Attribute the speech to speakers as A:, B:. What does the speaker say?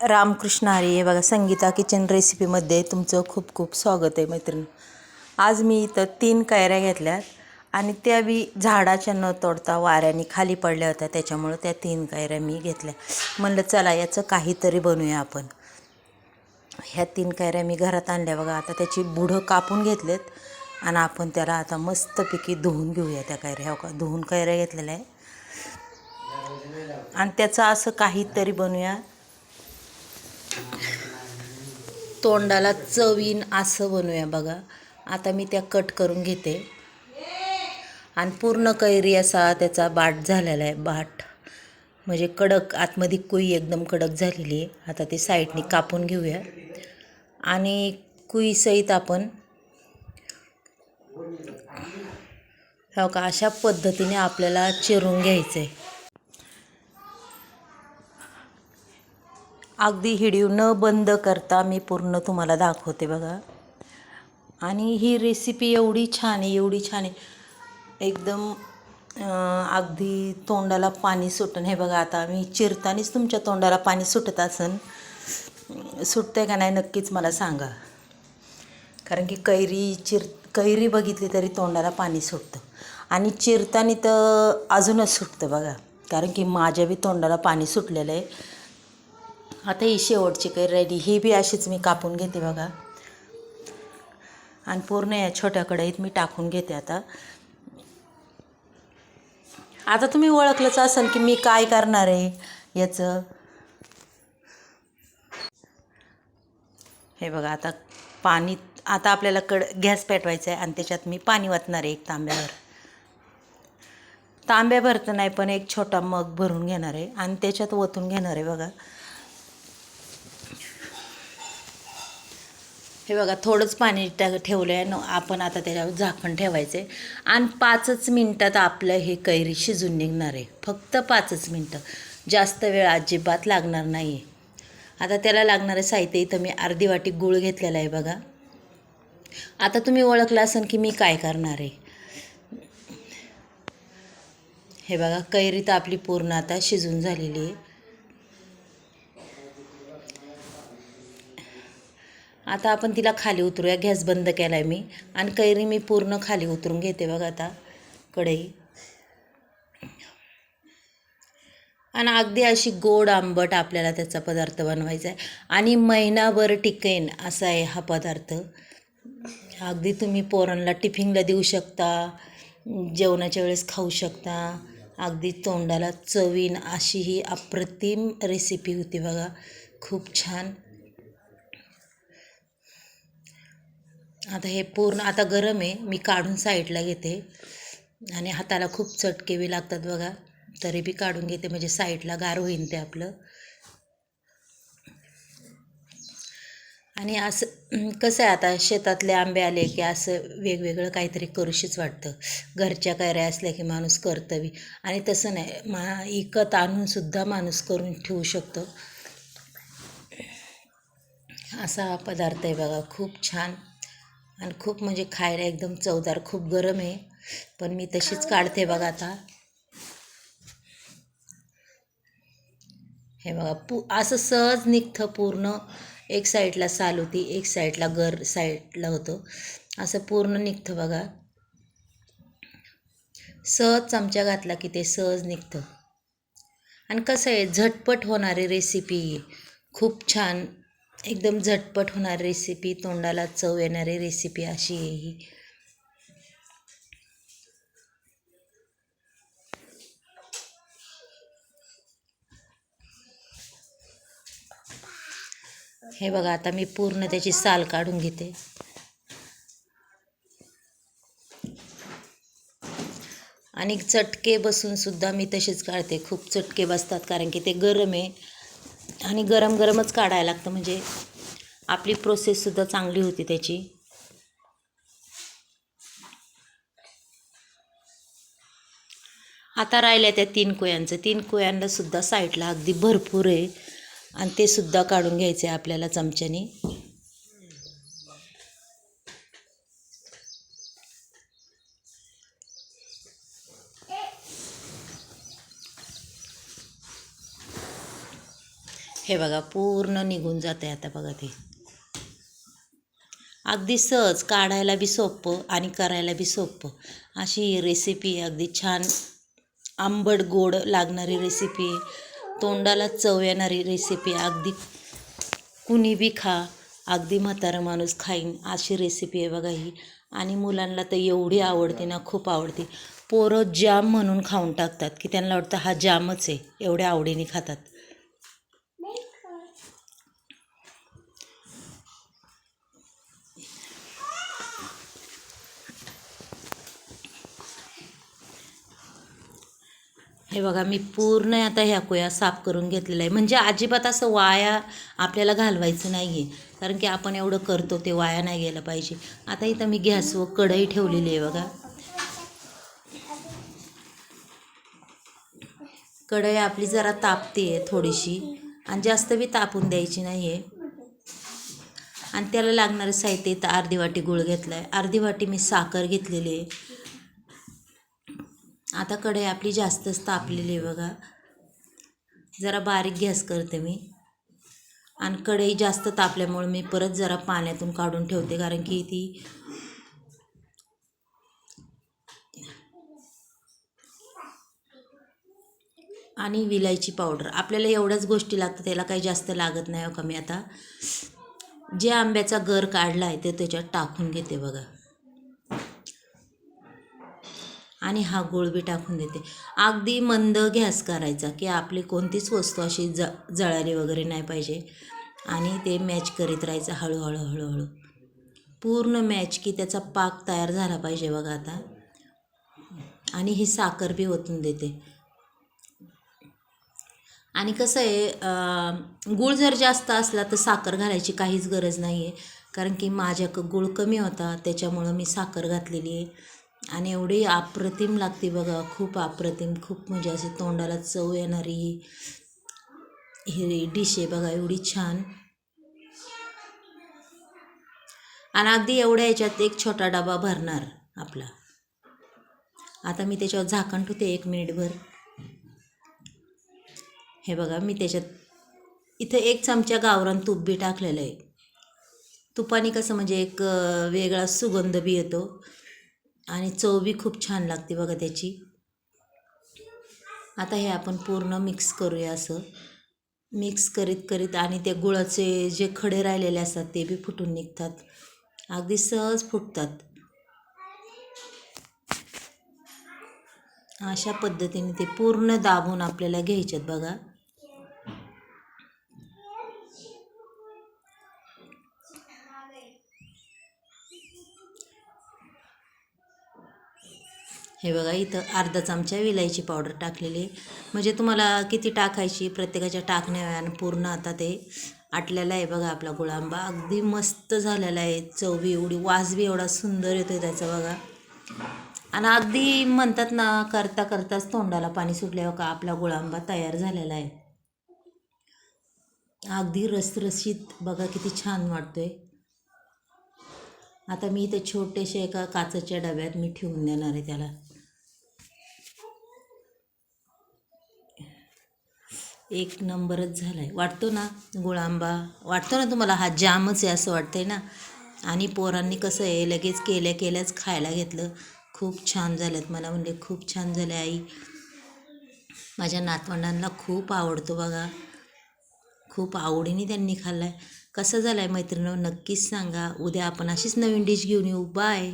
A: रामकृष्ण हरी हे बघा संगीता किचन रेसिपीमध्ये तुमचं खूप खूप स्वागत आहे मैत्रीण. आज मी इथं तीन कैऱ्या घेतल्यात आणि त्या बी झाडाच्या न तोडता वाऱ्याने खाली पडल्या होत्या त्याच्यामुळं त्या तीन कैऱ्या मी घेतल्या. म्हणलं चला याचं काहीतरी बनवूया आपण. ह्या तीन कैऱ्या मी घरात आणल्या. बघा आता त्याची बुढं कापून घेतलेत आणि आपण त्याला आता मस्तपैकी धुवून घेऊया त्या कैऱ्या. हो का? धुवून कैऱ्या घेतलेल्या आहे आणि त्याचं असं काहीतरी बनवूया तोंडाला चवीन असं बनवूया बघा. आता मी त्या कट करून घेते. आणि पूर्ण कैरी असा त्याचा बाट झालेला आहे बाट. म्हणजे कडक आतमध्ये कुई एकदम कडक झालेली आहे. आता ते साईडनी कापून घेऊया. आणि कुईसहित आपण हो का अशा पद्धतीने आपल्याला चिरून घ्यायचं आहे अगदी हिडीव न बंद करता मी पूर्ण तुम्हाला दाखवते बघा. आणि ही रेसिपी एवढी छान आहे एवढी छान आहे. एकदम अगदी तोंडाला पाणी सुटन हे बघा आता मी चिरतानीच तुमच्या तोंडाला पाणी सुटत असन. सुटतंय का नाही नक्कीच मला सांगा. कारण की कैरी चिर कैरी बघितली तरी तोंडाला पाणी सुटतं. आणि चिरतानी तर अजूनच सुटतं बघा. कारण की माझ्या बी तोंडाला पाणी सुटलेलं आहे. आता ही शेवटची कैर राहिली ही बी अशीच मी कापून घेते बघा. आणि पूर्ण या छोट्या कढईत मी टाकून घेते आता. आता तुम्ही ओळखलंच असाल की मी काय करणार आहे याचं. हे बघा आता पाणी आता आपल्याला कड गॅस पेटवायचा आहे आणि त्याच्यात मी पाणी वाचणार आहे एक तांब्यावर. तांब्या भरत नाही पण एक छोटा मग भरून घेणार आहे आणि त्याच्यात ओतून घेणार आहे बघा. हे बघा थोडंच पाणी त्या ठेवलं आहे न आपण आता त्याच्यावर झाकण ठेवायचं आहे आणि पाचच मिनटात आपलं हे कैरी शिजून निघणार आहे. फक्त पाचच मिनटं. जास्त वेळ अजिबात लागणार नाही आहे आता त्याला लागणारं साहित्य. इथं मी अर्धी वाटी गूळ घेतलेला आहे बघा. आता तुम्ही ओळखलं असेल की मी काय करणार आहे. हे बघा कैरी तर आपली पूर्ण आता शिजून झालेली आहे. आता आपण तिला खाली उतरूया. गॅस बंद केला आहे मी. आणि कैरी मी पूर्ण खाली उतरून घेते बघा आता. कढई. आणि अगदी अशी गोड आंबट आपल्याला त्याचा पदार्थ बनवायचा आहे. आणि महिनाभर टिकेन असा आहे हा पदार्थ. अगदी तुम्ही पोरांना टिफिनला देऊ शकता. जेवणाच्या वेळेस खाऊ शकता. अगदी तोंडाला चवीन अशी ही अप्रतिम रेसिपी होती बघा. खूप छान. आता हे पूर्ण आता गरम आहे मी काढून साईडला घेते. आणि हाताला खूप चटके बी लागतात बघा तरी बी काढून घेते म्हणजे साईडला गार होईन ते आपलं. आणि असं कसं आहे आता शेतातले आंबे आले की असं वेगवेगळं काहीतरी करूशीच वाटतं. घरच्या कैऱ्या असल्या की माणूस करतं बी. आणि तसं नाही मा इकत आणूनसुद्धा माणूस करून ठेवू शकतो. असा हा पदार्थ आहे बघा खूप छान. आणि खूप म्हणजे खायला एकदम चवदार खूप गरम आहे. पण मी तशीच काढते बघा आता. हे बघा पू असं सहज निघतं पूर्ण. एक साईडला साल होती एक साईडला गर साईडला होतं. असं पूर्ण निघतं बघा. सहज चमचा घातला की ते सहज निघतं. आणि कसं आहे झटपट होणारी रेसिपी खूप छान एकदम झटपट होणारी रेसिपी तोंडाला चव येणारी रेसिपी अशी आहे ही. हे बघा आता मी पूर्ण त्याची साल काढून घेते. आणि चटके बसून सुद्धा मी तसेच काढते. खूप चटके बसतात कारण की ते गरम आहे. आणि गरम गरमच काढायला लागतं म्हणजे आपली प्रोसेससुद्धा चांगली होती त्याची. आता राहिल्या त्या तीन कोयांचं. तीन कोयांना सुद्धा साईडला अगदी भरपूर आहे. आणि ते सुद्धा काढून घ्यायचे आपल्याला चमच्याने. हे बघा पूर्ण निघून जाते आता बघा ते. अगदी सहज काढायला बी सोपं आणि करायला बी सोपं. अशी ही रेसिपी अगदी छान आंबट गोड लागणारी रेसिपी आहे. तोंडाला चव येणारी रेसिपी अगदी कुणी बी खा अगदी म्हातारा माणूस खाईन अशी रेसिपी आहे बघा ही. आणि मुलांना तर एवढी आवडते ना खूप आवडते. पोरं जाम म्हणून खाऊन टाकतात की त्यांना वाटतं हा जामच आहे एवढ्या आवडीने खातात. हे बघा मी पूर्ण आता ह्या कोया साफ करून घेतलेला आहे. म्हणजे अजिबात असं वाया आपल्याला घालवायचं नाही आहे कारण की आपण एवढं करतो ते वाया नाही गेलं पाहिजे. आता इथं मी गॅसवर कढई ठेवलेली आहे बघा. कढई आपली जरा तापते आहे थोडीशी आणि जास्त बी तापून द्यायची नाही आहे आणि त्याला लागणारं साहित्य इथं अर्धी वाटी गुळ घेतला आहे अर्धी वाटी मी साखर घेतलेली आहे. आता कढई आपली जास्तच तापलेली आहे बघा. जरा बारीक गॅस करते मी. आणि कढई जास्त तापल्यामुळे मी परत जरा पाण्यातून काढून ठेवते कारण की ती आणि विलायची पावडर. आपल्याला एवढ्याच गोष्टी लागतात त्याला काही जास्त लागत नाही हो कमी. आता जे आंब्याचा गर काढला आहे ते त्याच्यात टाकून घेते बघा. आणि हा गूळ बी टाकून देते. अगदी मंद गॅस करायचा की आपली कोणतीच वस्तू अशी ज जळाली वगैरे नाही पाहिजे. आणि ते मॅच करीत राहायचं हळूहळू हळूहळू. पूर्ण मॅच की त्याचा पाक तयार झाला पाहिजे बघा आता. आणि ही साखर बी ओतून देते. आणि कसं आहे गूळ जर जास्त असला तर साखर घालायची काहीच गरज नाही आहे कारण की माझ्या क गूळ कमी होता त्याच्यामुळं मी साखर घातलेली आहे. आणि एवढी अप्रतिम लागते बघा खूप अप्रतिम खूप म्हणजे अशी तोंडाला चव येणारी ही डिश आहे बघा एवढी छान. आणि अगदी एवढ्या याच्यात एक छोटा डबा भरणार आपला. आता मी त्याच्यावर झाकण ठेवते एक मिनिटभर. हे बघा मी त्याच्यात इथं एक चमचा गावरान तूप बी टाकलेलं आहे. तुपाने कसं म्हणजे एक वेगळा सुगंध बी येतो. आणि चव बी खूप छान लागते बघा त्याची. आता हे आपण पूर्ण मिक्स करूया असं. मिक्स करीत करीत आणि ते गुळाचे जे खडे राहिलेले असतात ते बी फुटून निघतात. अगदी सहज फुटतात. अशा पद्धतीने ते पूर्ण दाबून आपल्याला घ्यायच्यात बघा. हे बघा इथं अर्धा चमचा विलायची पावडर टाकलेली आहे. म्हणजे तुम्हाला किती टाकायची प्रत्येकाच्या टाकण्याने पूर्ण आता ते आटलेला आहे बघा आपला गुळांबा. अगदी मस्त झालेला आहे. चवबी एवढी वासबी एवढा सुंदर येतो आहे त्याचा बघा. आणि अगदी म्हणतात ना करता करताच तोंडाला पाणी सुटल्यावर का आपला गुळांबा तयार झालेला आहे. अगदी रसरशीत बघा किती छान वाटतोय. आता मी इथे छोटेसे एका काचेच्या डब्यात मी ठेवून देणार आहे त्याला. एक नंबरच झाला आहे वाटतो ना गुळांबा? वाटतो ना तुम्हाला? हा जामच आहे असं वाटतं आहे ना? आणि पोरांनी कसं आहे लगेच केल्या केल्याच खायला घेतलं. खूप छान झालं मला म्हणले खूप छान झाले आई. माझ्या नातवंडांना खूप आवडतो बघा. खूप आवडीने त्यांनी खाल्ला आहे कसं झालं आहे मैत्रिणी नक्कीच सांगा. उद्या आपण अशीच नवीन डिश घेऊन येऊ. बाय